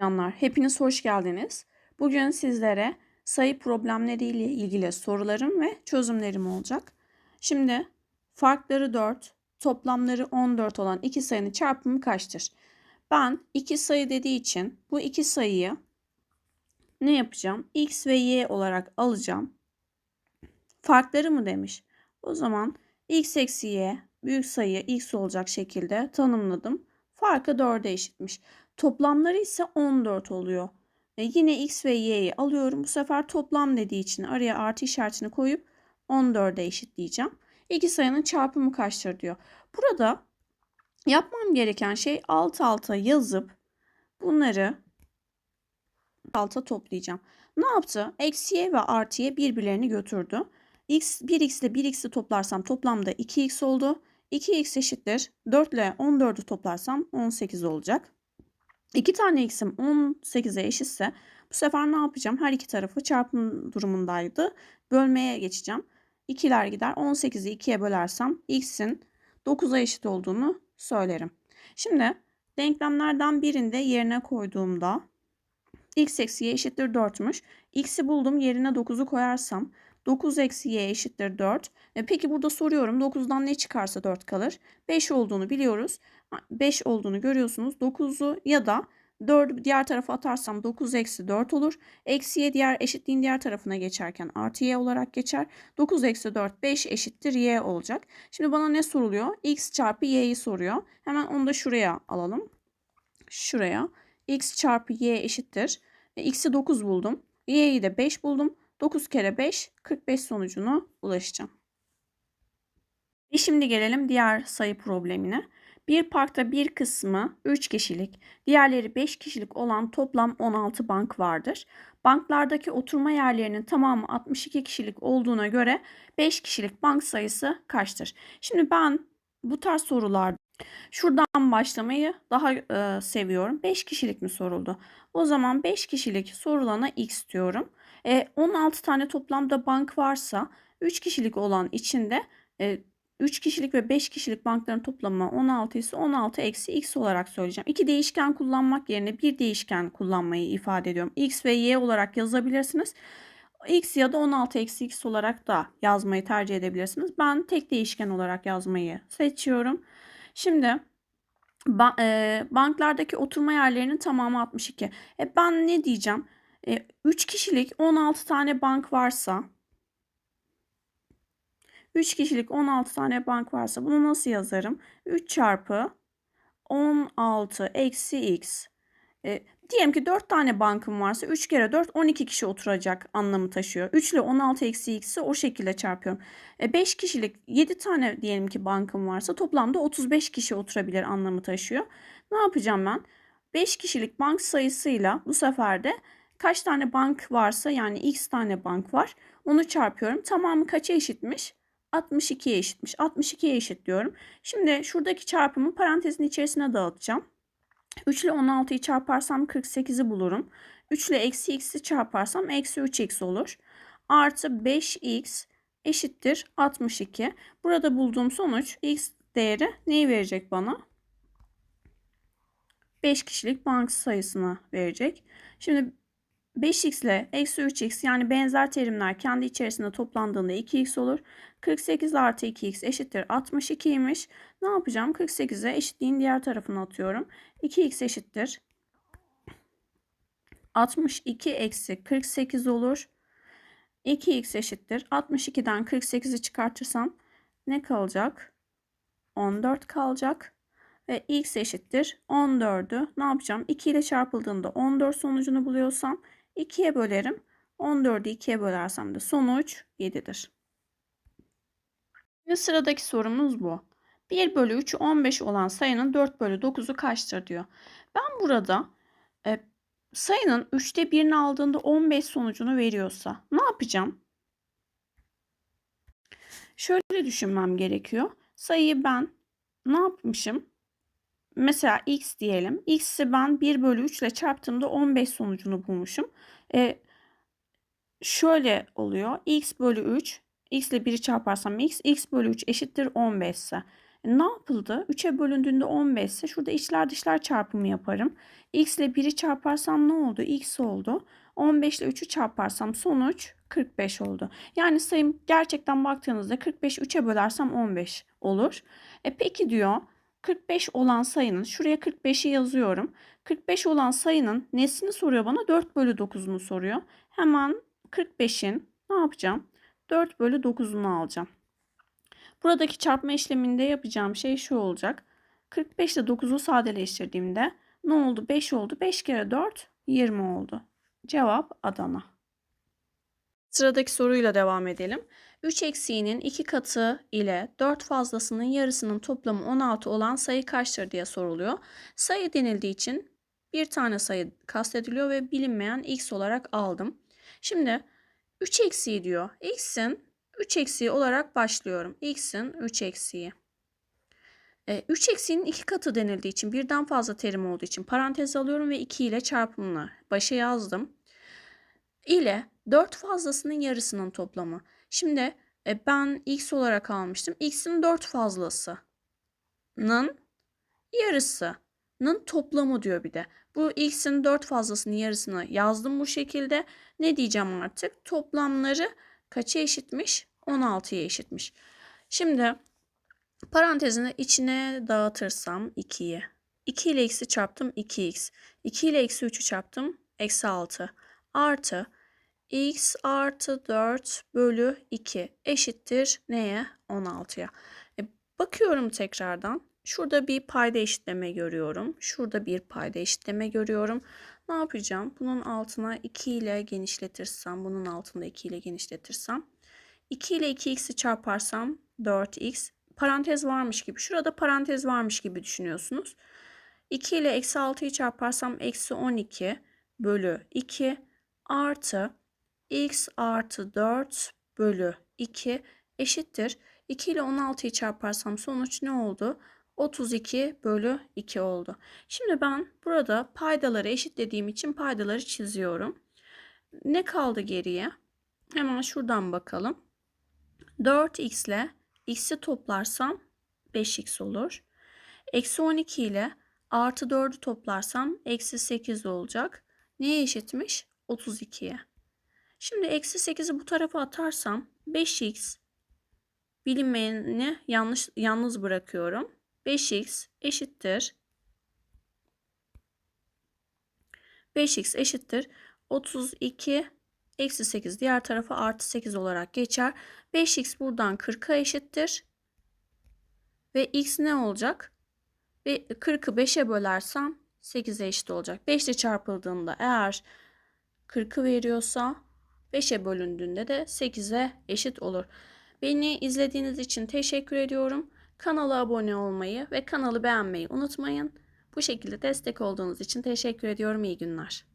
Yanlar, hepiniz hoş geldiniz. Bugün sizlere sayı problemleriyle ilgili sorularım ve çözümlerim olacak. Şimdi farkları 4, toplamları 14 olan iki sayının çarpımı kaçtır? Ben iki sayı dediği için bu iki sayıyı ne yapacağım? X ve Y olarak alacağım. Farkları mı demiş? O zaman x eksi y büyük sayı x olacak şekilde tanımladım. Farkı 4'e eşitmiş. Toplamları ise 14 oluyor. E yine x ve y'yi alıyorum. Bu sefer toplam dediği için araya artı işaretini koyup 14'e eşitleyeceğim. İki sayının çarpımı kaçtır diyor. Burada yapmam gereken şey alt alta yazıp bunları alta toplayacağım. Ne yaptı? Eksiye ve artıya birbirlerini götürdü. X 1x ile 1x'i toplarsam toplamda 2x oldu. 2x eşittir. 4 ile 14'ü toplarsam 18 olacak. 2 tane x'im 18'e eşitse bu sefer ne yapacağım? Her iki tarafı çarpım durumundaydı. Bölmeye geçeceğim. 2'ler gider. 18'i 2'ye bölersem x'in 9'a eşit olduğunu söylerim. Şimdi denklemlerden birinde yerine koyduğumda x eksi y eşittir 4'müş. x'i buldum yerine 9'u koyarsam 9 eksi y eşittir 4. E peki burada soruyorum 9'dan ne çıkarsa 4 kalır. 5 olduğunu biliyoruz. 5 olduğunu görüyorsunuz. 9'u ya da 4'ü diğer tarafa atarsam 9 eksi 4 olur. Eksiye diğer eşitliğin diğer tarafına geçerken artı y olarak geçer. 9 eksi 4 5 eşittir y olacak. Şimdi bana ne soruluyor? x çarpı y'yi soruyor. Hemen onu da şuraya alalım. Şuraya. x çarpı y eşittir. E, x'i 9 buldum. y'yi de 5 buldum. 9 kere 5 45 sonucuna ulaşacağım. Ve şimdi gelelim diğer sayı problemine. Bir parkta bir kısmı 3 kişilik, diğerleri 5 kişilik olan toplam 16 bank vardır. Banklardaki oturma yerlerinin tamamı 62 kişilik olduğuna göre 5 kişilik bank sayısı kaçtır? Şimdi ben bu tarz sorularda şuradan başlamayı daha e, seviyorum. 5 kişilik mi soruldu? O zaman 5 kişilik sorulana x diyorum. E, 16 tane toplamda bank varsa 3 kişilik olan içinde e, 3 kişilik ve 5 kişilik bankların toplamı 16 ise 16 eksi x olarak söyleyeceğim. İki değişken kullanmak yerine bir değişken kullanmayı ifade ediyorum. x ve y olarak yazabilirsiniz. x ya da 16 eksi x olarak da yazmayı tercih edebilirsiniz. Ben tek değişken olarak yazmayı seçiyorum. Şimdi ba e, banklardaki oturma yerlerinin tamamı 62. E ben ne diyeceğim? E, 3 kişilik 16 tane bank varsa 3 kişilik 16 tane bank varsa bunu nasıl yazarım? 3 çarpı 16 eksi x. E, diyelim ki 4 tane bankım varsa 3 kere 4 12 kişi oturacak anlamı taşıyor. 3 ile 16 eksi x'i o şekilde çarpıyorum. E, 5 kişilik 7 tane diyelim ki bankım varsa toplamda 35 kişi oturabilir anlamı taşıyor. Ne yapacağım ben? 5 kişilik bank sayısıyla bu sefer de kaç tane bank varsa yani x tane bank var. Onu çarpıyorum. Tamamı kaça eşitmiş? 62'ye eşitmiş. 62'ye eşit diyorum. Şimdi şuradaki çarpımı parantezin içerisine dağıtacağım. 3 ile 16'yı çarparsam 48'i bulurum. 3 ile eksi x'i çarparsam eksi 3x olur. Artı 5x eşittir 62. Burada bulduğum sonuç x değeri neyi verecek bana? 5 kişilik bank sayısını verecek. Şimdi 5x ile eksi 3x yani benzer terimler kendi içerisinde toplandığında 2x olur. 48 artı 2x eşittir 62'ymiş. Ne yapacağım? 48'e eşitliğin diğer tarafını atıyorum. 2x eşittir 62 eksi 48 olur. 2x eşittir 62'den 48'i çıkartırsam ne kalacak? 14 kalacak. Ve x eşittir 14'ü ne yapacağım? 2 ile çarpıldığında 14 sonucunu buluyorsam 2'ye bölerim. 14'ü 2'ye bölersem de sonuç 7'dir. Ve sıradaki sorumuz bu. 1 bölü 3 15 olan sayının 4 bölü 9'u kaçtır diyor. Ben burada e, sayının 3'te 1'ini aldığında 15 sonucunu veriyorsa ne yapacağım? Şöyle düşünmem gerekiyor. Sayıyı ben ne yapmışım? Mesela x diyelim. x'i ben 1 bölü 3 ile çarptığımda 15 sonucunu bulmuşum. E, şöyle oluyor. x bölü 3 x ile 1'i çarparsam x, x bölü 3 eşittir 15 ise. E, ne yapıldı? 3'e bölündüğünde 15 ise şurada içler dışlar çarpımı yaparım. x ile 1'i çarparsam ne oldu? x oldu. 15 ile 3'ü çarparsam sonuç 45 oldu. Yani sayım gerçekten baktığınızda 45 3'e bölersem 15 olur. E peki diyor 45 olan sayının şuraya 45'i yazıyorum. 45 olan sayının nesini soruyor bana? 4 bölü 9'unu soruyor. Hemen 45'in ne yapacağım? 4 bölü 9'unu alacağım. Buradaki çarpma işleminde yapacağım şey şu olacak. 45 ile 9'u sadeleştirdiğimde ne oldu? 5 oldu. 5 kere 4 20 oldu. Cevap Adana. Sıradaki soruyla devam edelim. 3 eksiğinin 2 katı ile 4 fazlasının yarısının toplamı 16 olan sayı kaçtır diye soruluyor. Sayı denildiği için bir tane sayı kastediliyor ve bilinmeyen x olarak aldım. Şimdi 3 eksiği diyor. x'in 3 eksiği olarak başlıyorum. x'in 3 eksiği. 3 e, eksiğinin 2 katı denildiği için birden fazla terim olduğu için parantez alıyorum ve 2 ile çarpımını başa yazdım. İle 4 fazlasının yarısının toplamı. Şimdi e, ben x olarak almıştım. x'in 4 fazlasının yarısının toplamı diyor bir de. Bu x'in 4 fazlasının yarısını yazdım bu şekilde. Ne diyeceğim artık? Toplamları kaça eşitmiş? 16'ya eşitmiş. Şimdi parantezini içine dağıtırsam 2'yi. 2 ile x'i çarptım 2x. 2 ile eksi 3'ü çarptım eksi 6. Artı x artı 4 bölü 2 eşittir neye? 16'ya. E, bakıyorum tekrardan. Şurada bir payda eşitleme görüyorum. Şurada bir payda eşitleme görüyorum. Ne yapacağım? Bunun altına 2 ile genişletirsem, bunun altında 2 ile genişletirsem 2 ile 2x'i çarparsam 4x parantez varmış gibi. Şurada parantez varmış gibi düşünüyorsunuz. 2 ile eksi 6'yı çarparsam eksi 12 bölü 2 artı x artı 4 bölü 2 eşittir. 2 ile 16'yı çarparsam sonuç ne oldu? 32 bölü 2 oldu. Şimdi ben burada paydaları eşitlediğim için paydaları çiziyorum. Ne kaldı geriye? Hemen şuradan bakalım. 4x ile x'i toplarsam 5x olur. Eksi 12 ile artı 4'ü toplarsam eksi 8 olacak. Neye eşitmiş? 32'ye. Şimdi eksi 8'i bu tarafa atarsam 5x bilinmeyeni yanlış, yalnız bırakıyorum. 5x eşittir 5x eşittir 32 eksi 8 diğer tarafa artı 8 olarak geçer. 5x buradan 40'a eşittir. Ve x ne olacak? Ve 40'ı 5'e bölersem 8'e eşit olacak. 5 ile çarpıldığında eğer 40'ı veriyorsa 5'e bölündüğünde de 8'e eşit olur. Beni izlediğiniz için teşekkür ediyorum. Kanala abone olmayı ve kanalı beğenmeyi unutmayın. Bu şekilde destek olduğunuz için teşekkür ediyorum. İyi günler.